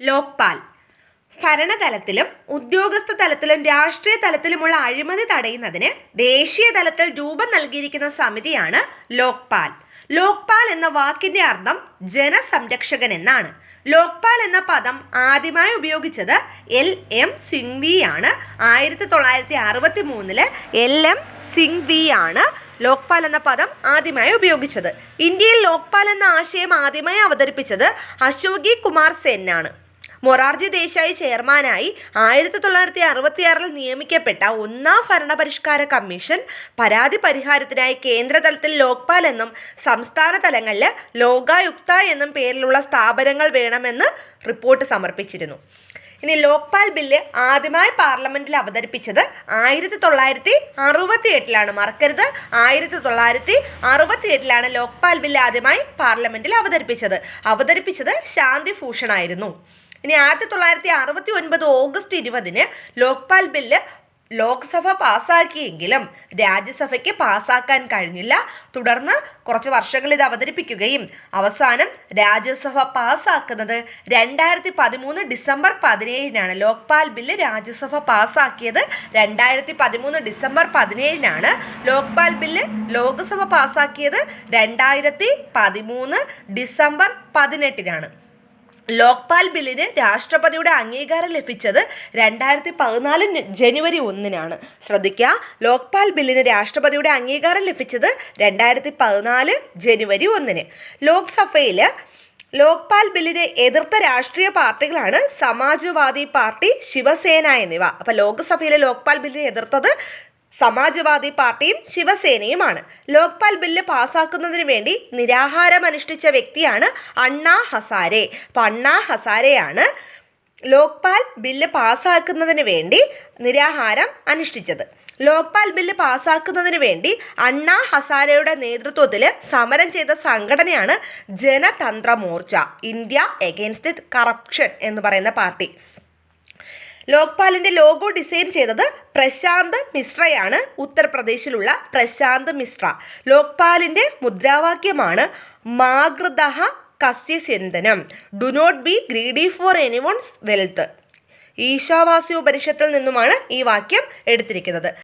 ലോക്പാൽ. ഭരണതലത്തിലും ഉദ്യോഗസ്ഥ തലത്തിലും രാഷ്ട്രീയ തലത്തിലുമുള്ള അഴിമതി തടയുന്നതിന് ദേശീയ തലത്തിൽ രൂപം നൽകിയിരിക്കുന്ന സമിതിയാണ് ലോക്പാൽ. ലോക്പാൽ എന്ന വാക്കിന്റെ അർത്ഥം ജനസംരക്ഷകൻ എന്നാണ്. ലോക്പാൽ എന്ന പദം ആദ്യമായി ഉപയോഗിച്ചത് എൽ. എം. സിംഗ്വി ആണ്. ആയിരത്തി തൊള്ളായിരത്തി അറുപത്തി മൂന്നിൽ എൽ. എം. സിംഗ്വി ആണ് ലോക്പാൽ എന്ന പദം ആദ്യമായി ഉപയോഗിച്ചത്. ഇന്ത്യയിൽ ലോക്പാൽ എന്ന ആശയം ആദ്യമായി അവതരിപ്പിച്ചത് അശോകി കുമാർ സെൻ ആണ് മൊറാർജി ദേശായി ചെയർമാനായി ആയിരത്തി തൊള്ളായിരത്തി അറുപത്തിയാറിൽ നിയമിക്കപ്പെട്ട ഒന്നാം ഭരണപരിഷ്കാര കമ്മീഷൻ പരാതി പരിഹാരത്തിനായി കേന്ദ്രതലത്തിൽ ലോക്പാൽ എന്നും സംസ്ഥാന തലങ്ങളിൽ ലോകായുക്ത എന്നും പേരിലുള്ള സ്ഥാപനങ്ങൾ വേണമെന്ന് റിപ്പോർട്ട് സമർപ്പിച്ചിരുന്നു. ഇനി ലോക്പാൽ ബില്ല് ആദ്യമായി പാർലമെന്റിൽ അവതരിപ്പിച്ചത് ആയിരത്തി തൊള്ളായിരത്തി അറുപത്തി എട്ടിലാണ് മറക്കരുത്. ആയിരത്തി തൊള്ളായിരത്തി അറുപത്തി എട്ടിലാണ് ലോക്പാൽ ബില്ല് ആദ്യമായി പാർലമെന്റിൽ അവതരിപ്പിച്ചത്. അവതരിപ്പിച്ചത് ശാന്തി ഭൂഷണായിരുന്നു ഇനി ആയിരത്തി തൊള്ളായിരത്തി അറുപത്തി ഒൻപത് ഓഗസ്റ്റ് ഇരുപതിന് ലോക്പാൽ ബില്ല് ലോക്സഭ പാസാക്കിയെങ്കിലും രാജ്യസഭയ്ക്ക് പാസാക്കാൻ കഴിഞ്ഞില്ല. തുടർന്ന് കുറച്ച് വർഷങ്ങൾ ഇത് അവതരിപ്പിക്കുകയും അവസാനം രാജ്യസഭ പാസാക്കുന്നത് രണ്ടായിരത്തി പതിമൂന്ന് ഡിസംബർ പതിനേഴിനാണ്. ലോക്പാൽ ബില്ല് രാജ്യസഭ പാസാക്കിയത് രണ്ടായിരത്തി പതിമൂന്ന് ഡിസംബർ പതിനേഴിനാണ്. ലോക്പാൽ ബില്ല് ലോക്സഭ പാസാക്കിയത് രണ്ടായിരത്തി പതിമൂന്ന് ഡിസംബർ പതിനെട്ടിനാണ്. ലോക്പാൽ ബില്ലിന് രാഷ്ട്രപതിയുടെ അംഗീകാരം ലഭിച്ചത് രണ്ടായിരത്തി പതിനാല് ജനുവരി ഒന്നിനാണ്. ശ്രദ്ധിക്കുക ലോക്പാൽ ബില്ലിന് രാഷ്ട്രപതിയുടെ അംഗീകാരം ലഭിച്ചത് രണ്ടായിരത്തി പതിനാല് ജനുവരി ഒന്നിന്. ലോക്സഭയിൽ ലോക്പാൽ ബില്ലിനെ എതിർത്ത രാഷ്ട്രീയ പാർട്ടികളാണ് സമാജ്വാദി പാർട്ടി ശിവസേന എന്നിവ. അപ്പോൾ ലോക്സഭയിലെ ലോക്പാൽ ബില്ലിനെ എതിർത്തത് സമാജ്വാദി പാർട്ടിയും ശിവസേനയുമാണ്. ലോക്പാൽ ബില്ല് പാസാക്കുന്നതിന് വേണ്ടി നിരാഹാരം അനുഷ്ഠിച്ച വ്യക്തിയാണ് അണ്ണാ ഹസാരെ. അപ്പം അണ്ണാ ഹസാരെയാണ് ലോക്പാൽ ബില്ല് പാസാക്കുന്നതിന് വേണ്ടി നിരാഹാരം അനുഷ്ഠിച്ചത്. ലോക്പാൽ ബില്ല് പാസാക്കുന്നതിന് വേണ്ടി അണ്ണാ ഹസാരയുടെ നേതൃത്വത്തിൽ സമരം ചെയ്ത സംഘടനയാണ് Janatantra Morcha India against corruption എന്ന് പറയുന്ന പാർട്ടി. ലോക്പാലിന്റെ ലോഗോ ഡിസൈൻ ചെയ്തത് പ്രശാന്ത് മിശ്രയാണ്. ഉത്തർപ്രദേശിലുള്ള പ്രശാന്ത് മിശ്ര. ലോക്പാലിന്റെ മുദ്രാവാക്യമാണ് മാതൃദഹ കസ്യസ്യന്തനം. Do not be greedy for anyone's wealth ഈശാവാസ്യോപനിഷത്തിൽ നിന്നുമാണ് ഈ വാക്യം എടുത്തിരിക്കുന്നത്.